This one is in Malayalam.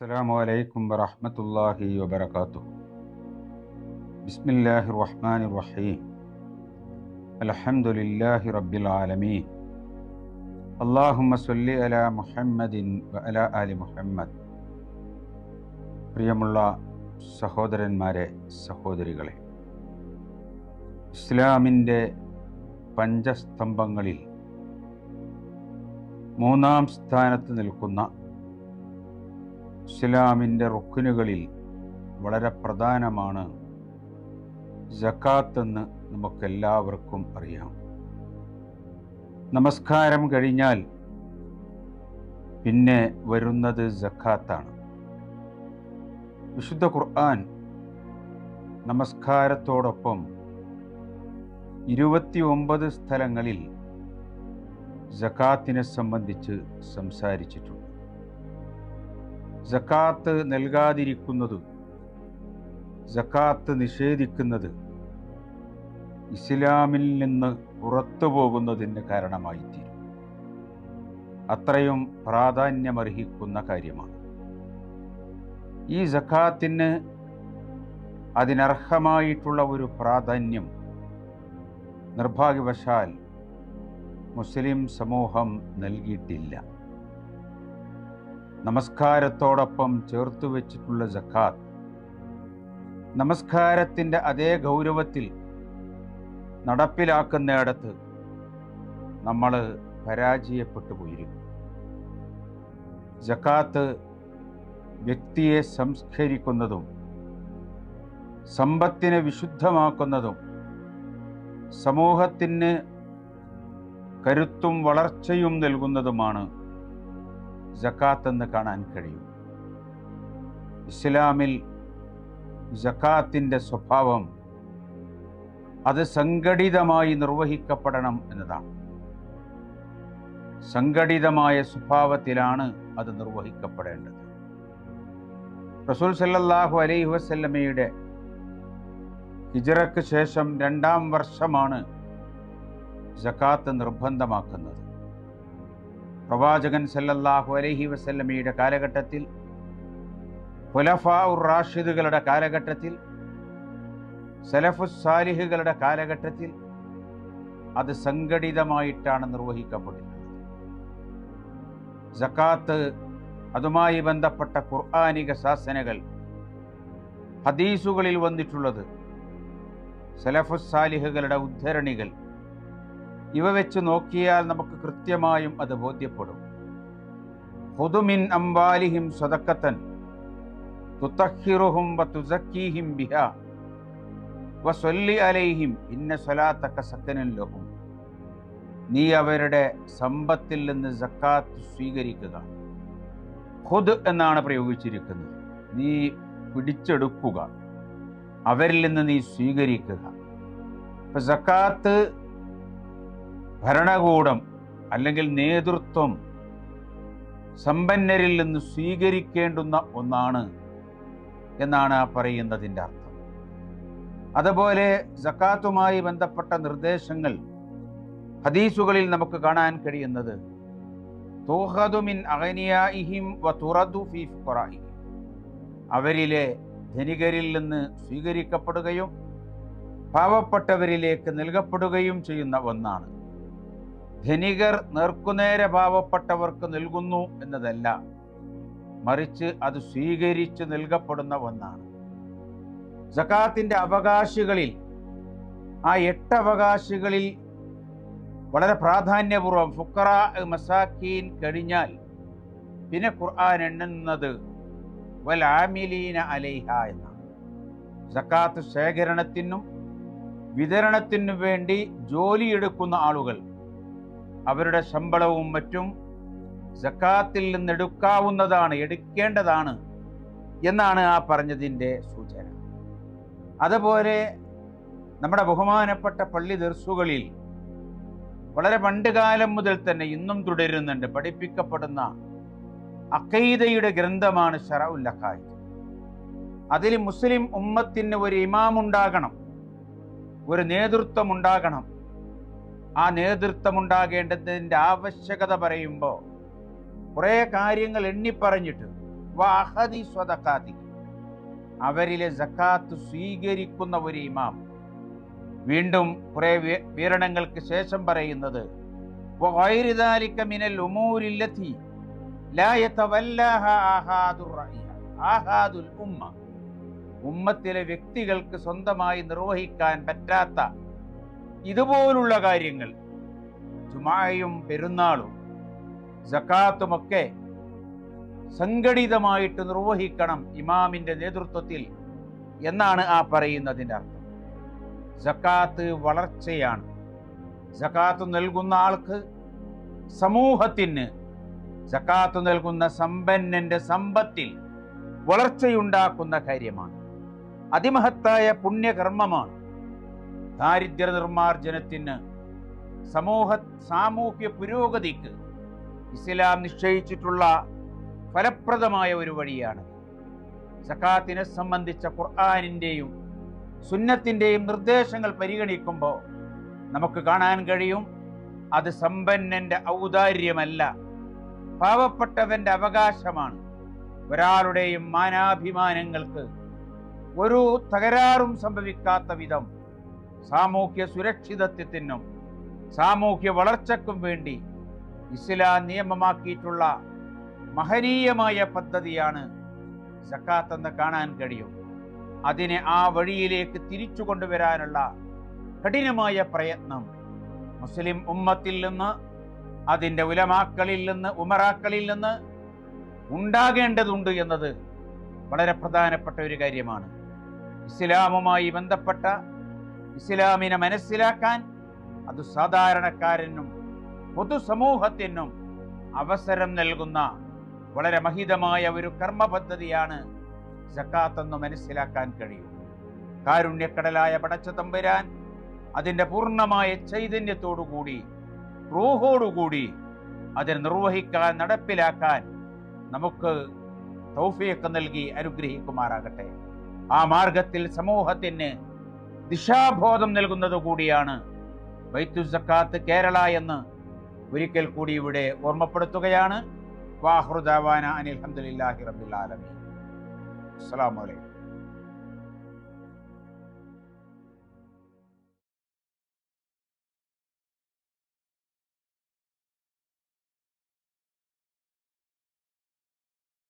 അസ്സാം അലൈക്കും വറഹമത്തല്ലാഹി വബർക്കാത്തു ബിസ്മില്ലാഹി റഹ്മാൻ റഹീം അലഹമുല്ലാഹി റബ്ബിൽ ആലമീൻ അള്ളാഹുമ്മ അല മുഹമ്മദിൻ അല അലി മുഹമ്മദ്. പ്രിയമുള്ള സഹോദരന്മാരെ സഹോദരികളെ ഇസ്ലാമിന്റെ പഞ്ചസ്തംഭങ്ങളിൽ മൂന്നാം സ്ഥാനത്ത് നിൽക്കുന്ന ഇസ്ലാമിന്റെ റുക്കിനുകളിൽ വളരെ പ്രധാനമാണ് ജക്കാത്ത് എന്ന് നമുക്കെല്ലാവർക്കും അറിയാം. നമസ്കാരം കഴിഞ്ഞാൽ പിന്നെ വരുന്നത് ജക്കാത്താണ്. വിശുദ്ധ ഖുർആൻ നമസ്കാരത്തോടൊപ്പം ഇരുപത്തി ഒമ്പത് സ്ഥലങ്ങളിൽ ജക്കാത്തിനെ സംബന്ധിച്ച് സംസാരിച്ചിട്ടുണ്ട്. ജക്കാത്ത് നൽകാതിരിക്കുന്നത് ജക്കാത്ത് നിഷേധിക്കുന്നത് ഇസ്ലാമിൽ നിന്ന് പുറത്തു പോകുന്നതിന് കാരണമായിത്തീരും. അത്രയും പ്രാധാന്യമർഹിക്കുന്ന കാര്യമാണ്. ഈ ജക്കാത്തിന് അതിനർഹമായിട്ടുള്ള ഒരു പ്രാധാന്യം നിർഭാഗ്യവശാൽ മുസ്ലിം സമൂഹം നൽകിയിട്ടില്ല. നമസ്കാരത്തോടൊപ്പം ചേർത്തു വെച്ചിട്ടുള്ള ജക്കാത്ത്. നമസ്കാരത്തിന്റെ അതേ ഗൗരവത്തിൽ നടപ്പിലാക്കുന്നിടത്ത് നമ്മൾ പരാജയപ്പെട്ടു പോയിരുന്നു. ജക്കാത്ത് വ്യക്തിയെ സംസ്കരിക്കുന്നതും സമ്പത്തിനെ വിശുദ്ധമാക്കുന്നതും സമൂഹത്തിന് കരുത്തും വളർച്ചയും നൽകുന്നതുമാണ് ജക്കാത്ത് എന്ന് കാണാൻ കഴിയും. ഇസ്ലാമിൽ ജക്കാത്തിന്റെ സ്വഭാവം അത് സംഘടിതമായി നിർവഹിക്കപ്പെടണം എന്നതാണ്. സംഘടിതമായ സ്വഭാവത്തിലാണ് അത് നിർവഹിക്കപ്പെടേണ്ടത്. റസൂൽ സല്ലാഹു അലൈഹി വസല്ലമയുടെ ഹിജറയ്ക്ക് ശേഷം രണ്ടാം വർഷമാണ് ജക്കാത്ത് നിർബന്ധമാക്കുന്നത്. പ്രവാചകൻ സല്ലല്ലാഹു അലൈഹി വസല്ലമയുടെ കാലഘട്ടത്തിൽ ഖുലഫാ റാഷിദുകളുടെ കാലഘട്ടത്തിൽ സലഫുസ് സാലിഹുകളുടെ കാലഘട്ടത്തിൽ അത് സംഘടിതമായിട്ടാണ് നിർവഹിക്കപ്പെട്ടിട്ടുള്ളത് ജക്കാത്ത് അതുമായി ബന്ധപ്പെട്ട ഖുർആാനിക ശാസനകൾ ഹദീസുകളിൽ വന്നിട്ടുള്ളത് സലഫുസ് സാലിഹുകളുടെ ഉദ്ധരണികൾ ഇവ വെച്ച് നോക്കിയാൽ നമുക്ക് കൃത്യമായും അത് ബോധ്യപ്പെടും. ഹുദുമിൻ അംബാലിഹിം സ്വതക്കത്തൻ തുത്തഹിറുഹും വതുസക്കീഹിം ബിഹ വസൊല്ലി അലൈഹിം ഇന്ന സ്വലാത്തക്ക സക്കനല്ലഹും നീ അവരുടെ സമ്പത്തിൽ നിന്ന് സക്കാത്ത് സ്വീകരിക്കുക. ഖുദ് എന്നാണ് പ്രയോഗിച്ചിരിക്കുന്നത്. നീ പിടിച്ചെടുക്കുക. അവരിൽ നിന്ന് നീ സ്വീകരിക്കുക. ഇപ്പം ജക്കാത്ത് ഭരണകൂടം അല്ലെങ്കിൽ നേതൃത്വം സമ്പന്നരിൽ നിന്ന് സ്വീകരിക്കേണ്ടുന്ന ഒന്നാണ് എന്നാണ് ആ പറയുന്നതിന്റെ അർത്ഥം. അതുപോലെ സക്കാത്തുമായി ബന്ധപ്പെട്ട നിർദ്ദേശങ്ങൾ ഹദീസുകളിൽ നമുക്ക് കാണാൻ കഴിയുന്നത് അവരിലെ ധനികരിൽ നിന്ന് സ്വീകരിക്കപ്പെടുകയും പാവപ്പെട്ടവരിലേക്ക് നൽകപ്പെടുകയും ചെയ്യുന്ന ഒന്നാണ്. ധനികർ നേർക്കുനേരെ പാവപ്പെട്ടവർക്ക് നൽകുന്നു എന്നതല്ല മറിച്ച് അത് സ്വീകരിച്ച് നൽകപ്പെടുന്ന ഒന്നാണ്. സക്കാത്തിന്റെ അവകാശികളിൽ ആ എട്ട് അവകാശികളിൽ വളരെ പ്രാധാന്യപൂർവം ഫുക്കറ മസാക്കീൻ കഴിഞ്ഞാൽ പിന്നെ ഖുർആൻ എണ്ണുന്നത് വൽ അലൈഹ എന്നാണ്. ജക്കാത്ത് ശേഖരണത്തിനും വിതരണത്തിനും വേണ്ടി ജോലിയെടുക്കുന്ന ആളുകൾ അവരുടെ ശമ്പളവും മറ്റും സക്കാത്തിൽ നിന്നെടുക്കാവുന്നതാണ് എടുക്കേണ്ടതാണ് എന്നാണ് ആ പറഞ്ഞതിന്റെ സൂചന. അതുപോലെ നമ്മുടെ ബഹുമാനപ്പെട്ട പള്ളി ദർസുകളിൽ വളരെ പണ്ടുകാലം മുതൽ തന്നെ ഇന്നും തുടരുന്നുണ്ട് പഠിപ്പിക്കപ്പെടുന്ന അക്കൈദയുടെ ഗ്രന്ഥമാണ് ഷറഉൽ അഖായിദ്. അതിൽ മുസ്ലിം ഉമ്മത്തിന് ഒരു ഇമാമുണ്ടാകണം ഒരു നേതൃത്വം ഉണ്ടാകണം ആ നേതൃത്വമുണ്ടാകേണ്ടതിന്റെ ആവശ്യകത പറയുമ്പോൾ കുറേ കാര്യങ്ങൾ എണ്ണിപ്പറഞ്ഞിട്ട് വാഹതി സ്വതക്കാതി അവരിലെ ജക്കാത്ത് സ്വീകരിക്കുന്ന ഒരു ഇമാം. വീണ്ടും കുറേ വിവരണങ്ങൾക്ക് ശേഷം പറയുന്നത് മിനൽ ഉമൂരില്ലത്തി ലാ റഅയ ആഹാദുൽ ഉമ്മ. ഉമ്മത്തിലെ വ്യക്തികൾക്ക് സ്വന്തമായി നിർവഹിക്കാൻ പറ്റാത്ത ഇതുപോലുള്ള കാര്യങ്ങൾ. ജുമായും പെരുന്നാളും ജക്കാത്തുമൊക്കെ സംഘടിതമായിട്ട് നിർവഹിക്കണം ഇമാമിന്റെ നേതൃത്വത്തിൽ എന്നാണ് ആ പറയുന്നതിന്റെ അർത്ഥം. ജക്കാത്ത് വളർച്ചയാണ്. ജക്കാത്ത് നൽകുന്ന ആൾക്ക് സമൂഹത്തിന് ജക്കാത്ത് നൽകുന്ന സമ്പന്നന്റെ സമ്പത്തിൽ വളർച്ചയുണ്ടാക്കുന്ന കാര്യമാണ്. അതിമഹത്തായ പുണ്യകർമ്മമാണ്. ദാരിദ്ര്യ നിർമ്മാർജനത്തിന് സമൂഹ സാമൂഹ്യ പുരോഗതിക്ക് ഇസ്ലാം നിശ്ചയിച്ചിട്ടുള്ള ഫലപ്രദമായ ഒരു വഴിയാണ്. സക്കാത്തിനെ സംബന്ധിച്ച ഖുർആാനിന്റെയും സുന്നത്തിന്റെയും നിർദ്ദേശങ്ങൾ പരിഗണിക്കുമ്പോൾ നമുക്ക് കാണാൻ കഴിയും അത് സമ്പന്നന്റെ ഔദാര്യമല്ല പാവപ്പെട്ടവന്റെ അവകാശമാണ്. ഒരാളുടെയും മാനാഭിമാനങ്ങൾക്ക് ഒരു തകരാറും സംഭവിക്കാത്ത വിധം സാമൂഹ്യ സുരക്ഷിതത്വത്തിനും സാമൂഹ്യ വളർച്ചയ്ക്കും വേണ്ടി ഇസ്ലാം നിയമമാക്കിയിട്ടുള്ള മഹനീയമായ പദ്ധതിയാണ് സക്കാത്ത് എന്ന് കാണാൻ കഴിയും. അതിനെ ആ വഴിയിലേക്ക് തിരിച്ചു കൊണ്ടുവരാനുള്ള കഠിനമായ പ്രയത്നം. മുസ്ലിം ഉമ്മത്തിൽ നിന്ന് അതിന്റെ ഉലമാക്കളിൽ നിന്ന് ഉമറാക്കളിൽ നിന്ന് ഉണ്ടാകേണ്ടതുണ്ട് എന്നത് വളരെ പ്രധാനപ്പെട്ട ഒരു കാര്യമാണ്. ഇസ്ലാമുമായി ബന്ധപ്പെട്ട ഇസ്ലാമിനെ മനസ്സിലാക്കാൻ അത് സാധാരണക്കാരനും പൊതുസമൂഹത്തിനും അവസരം നൽകുന്ന വളരെ മഹിതമായ ഒരു കർമ്മ പദ്ധതിയാണ് സക്കാത്ത് എന്ന് മനസ്സിലാക്കാൻ കഴിയും. കാരുണ്യക്കടലായ പടച്ച തമ്പുരാൻ അതിന്റെ പൂർണമായ ചൈതന്യത്തോടുകൂടി റൂഹോടുകൂടി അതിനെ നിർവഹിക്കാൻ നടപ്പിലാക്കാൻ നമുക്ക് തൗഫീഖ് നൽകി അനുഗ്രഹിക്കുമാറാകട്ടെ. ആ മാർഗത്തിൽ സമൂഹത്തിന് ദിശാബോധം നൽകുന്നത് കൂടിയാണ്. ബൈത്തു സക്കാത്ത് കേരള എന്ന് ഒരിക്കൽ കൂടി ഇവിടെ ഓർമ്മപ്പെടുത്തുകയാണ്. വാഹൃദാവാന അനിൽ അഹമ്മദില്ലാഹി റബ്ബിൽ ആലമീൻ. അസ്സലാമു അലൈക്കും.